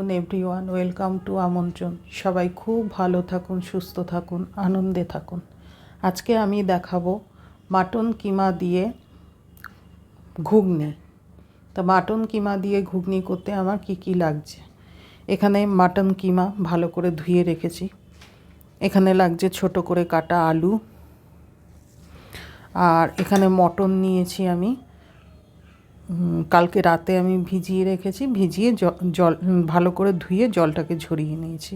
Afternoon everyone welcome to আমন্ত্রণ সবাই খুব ভালো থাকুন, সুস্থ থাকুন, আনন্দে থাকুন। আজকে আমি দেখাবো মাটন কিমা দিয়ে ঘুগনি। তা মাটন কিমা দিয়ে ঘুগনি করতে আমার কি কি লাগছে? এখানে মাটন কিমা ভালো করে ধুয়ে রেখেছি। এখানে লাগছে ছোট করে কাটা আলু। আর এখানে মটন নিয়েছি আমি। কালকে রাতে আমি ভিজিয়ে রেখেছি, ভিজিয়ে জল, ভালো করে ধুয়ে জলটাকে ঝরিয়ে নিয়েছি।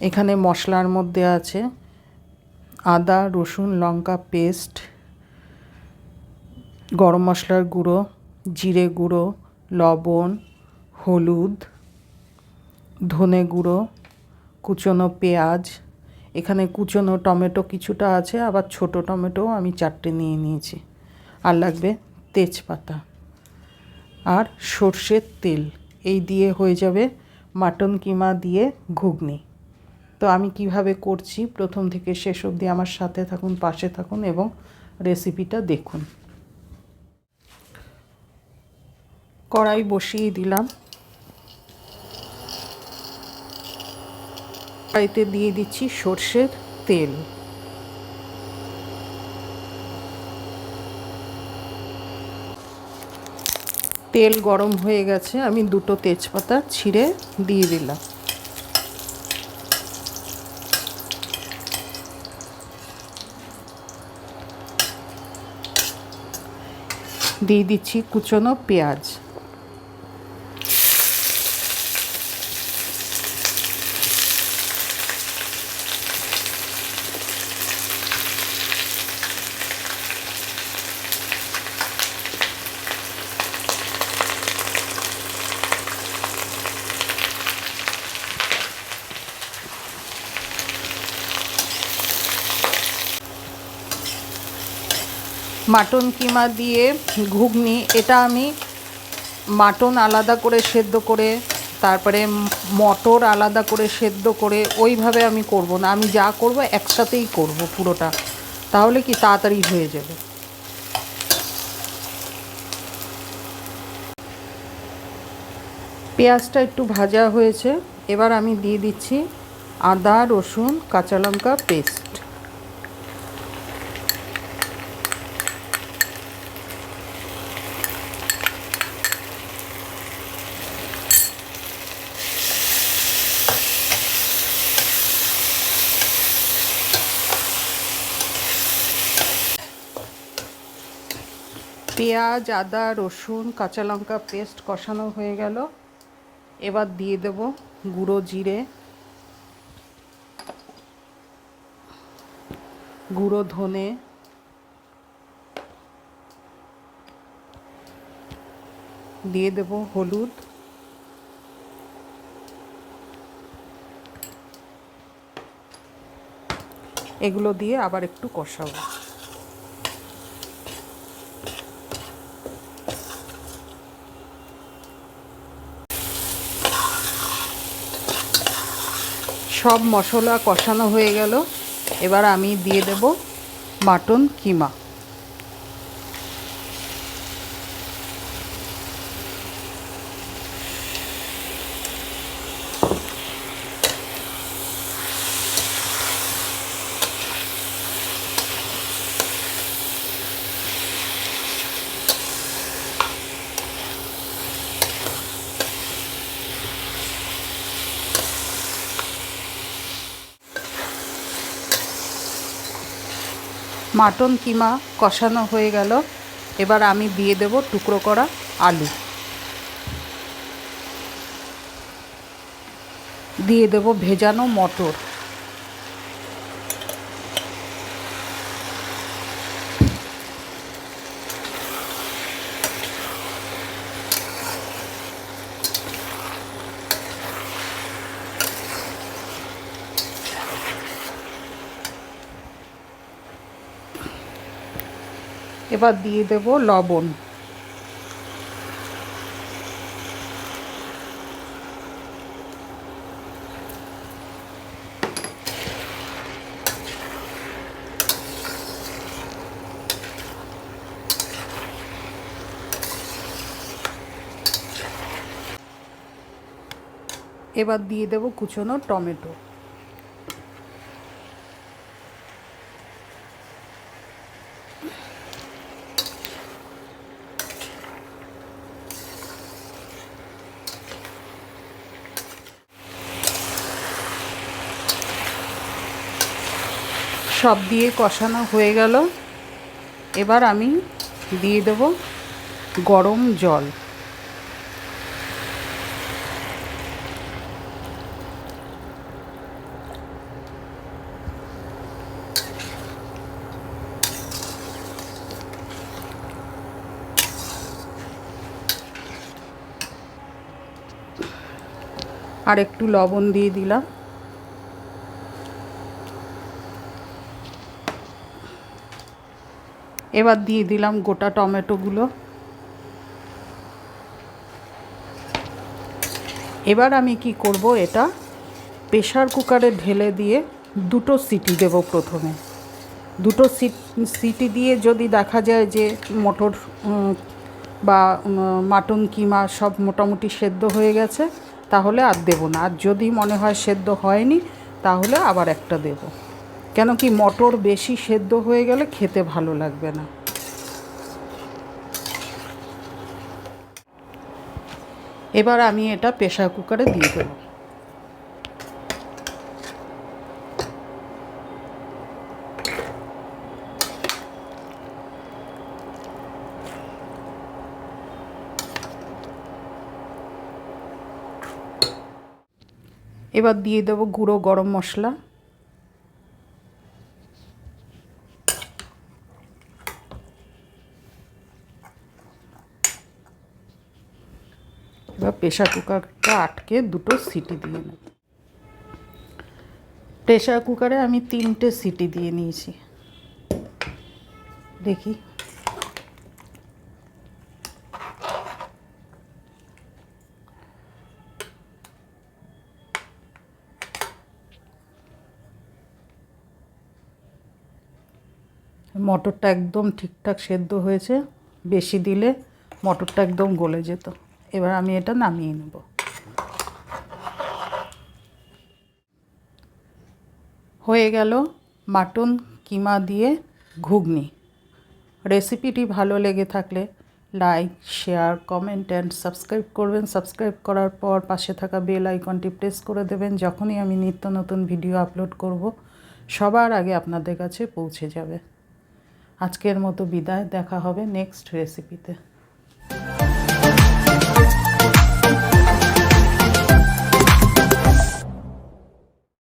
এখানে মশলার মধ্যে আছে আদা, রসুন, লঙ্কা পেস্ট, গরম মশলার গুঁড়ো, জিরে গুঁড়ো, লবণ, হলুদ, ধনে গুঁড়ো, কুচনো পেঁয়াজ এখানে কুচনো টমেটো কিছুটা আছে, আবার ছোট টমেটোও আমি চারটে নিয়ে নিয়েছি। আর লাগবে তেজপাতা। আর সর্ষের তেল, এই দিয়ে হয়ে যাবে মাটন কিমা দিয়ে ঘুগনি। তো আমি কীভাবে করছি, প্রথম থেকে শেষ অবধি আমার সাথে থাকুন, পাশে থাকুন এবং রেসিপিটা দেখুন। কড়াই বসিয়ে দিলাম। কড়াইতে দিয়ে দিচ্ছি সর্ষের তেল। তেল গরম হয়ে গেছে, আমি দুটো তেজপাতা ছিঁড়ে দিয়ে দিলাম। দিয়ে দিচ্ছি কুচনো পেঁয়াজ। মাটন কিমা দিয়ে ঘুগনি, এটা আমি মাটন আলাদা করে সেদ্ধ করে, তারপরে মটর আলাদা করে সেদ্ধ করে ওইভাবে আমি করব না। আমি যা করব একসাথেই করব পুরোটা। তাহলে কি তাড়াতাড়ি হয়ে যাবে। পেঁয়াজটা একটু ভাজা হয়েছে। এবার আমি দিয়ে দিচ্ছি আদা, রসুন, কাঁচা লঙ্কা, পেস্ট। পেঁয়াজ, আদা, রসুন, কাঁচা লঙ্কা পেস্ট কষানো হয়ে গেল। এবার দিয়ে দেব গুঁড়ো জিরে। গুঁড়ো ধনে। দিয়ে দেব হলুদ। এগুলো দিয়ে আবার একটু কষাবো। সব মশলা কষানো হয়ে গেল। এবার আমি দিয়ে দেব মাটন কিমা। মাটন কিমা কষানো হয়ে গেল। এবার আমি দিয়ে দেব টুকরো করা আলু। দিয়ে দেব ভেজানো মটর। এবার দিয়ে দেব লবণ। এবার দিয়ে দেব কুচনো টমেটো। সব দিয়ে কষানো হয়ে গেল। এবার আমি দিয়ে দেব গরম জল। আর একটু লবণ দিয়ে দিলাম। এবার দিয়ে দিলাম গোটা টমেটোগুলো। এবার আমি কি করব এটা? প্রেশার কুকারে ঢেলে দিয়ে দুটো সিটি দেব প্রথমে। দুটো সিটি দিয়ে যদি দেখা যায় যে মটর বা মাটন কিমা সব মোটামুটি সেদ্ধ হয়ে গেছে, তাহলে আর দেবো না। আর যদি মনে হয় সেদ্ধ হয়নি, তাহলে আবার একটা দেব। কেন কি মটর বেশি সেদ্ধ হয়ে গেলে খেতে ভালো লাগবে না। এবার আমি এটা প্রেশার কুকারে দিয়ে দেবো। এবার দিয়ে দেবো গুঁড়ো গরম মশলা এবার প্রেশার কুকারটা আটকে দুটো সিটি দিয়ে নেব। প্রেশার কুকারে আমি তিনটে সিটি দিয়ে নিয়েছি। দেখি। মটরটা একদম ঠিকঠাক সেদ্ধ হয়েছে। বেশি দিলে মটরটা একদম গলে যেত। এবার আমি এটা নামিয়ে নেব। হয়ে গেল মাটন কিমা দিয়ে ঘুগনি। রেসিপিটি ভালো লেগে থাকলে like, share, comment and subscribe করবেন। সাবস্ক্রাইব করার পর পাশে থাকা বেল আইকনটি প্রেস করে দেবেন। যখনই আমি নিত্য নতুন ভিডিও আপলোড করব, সবার আগে আপনাদের কাছে পৌঁছে যাবে। আজকের মতো বিদায়, দেখা হবে নেক্সট রেসিপিতে।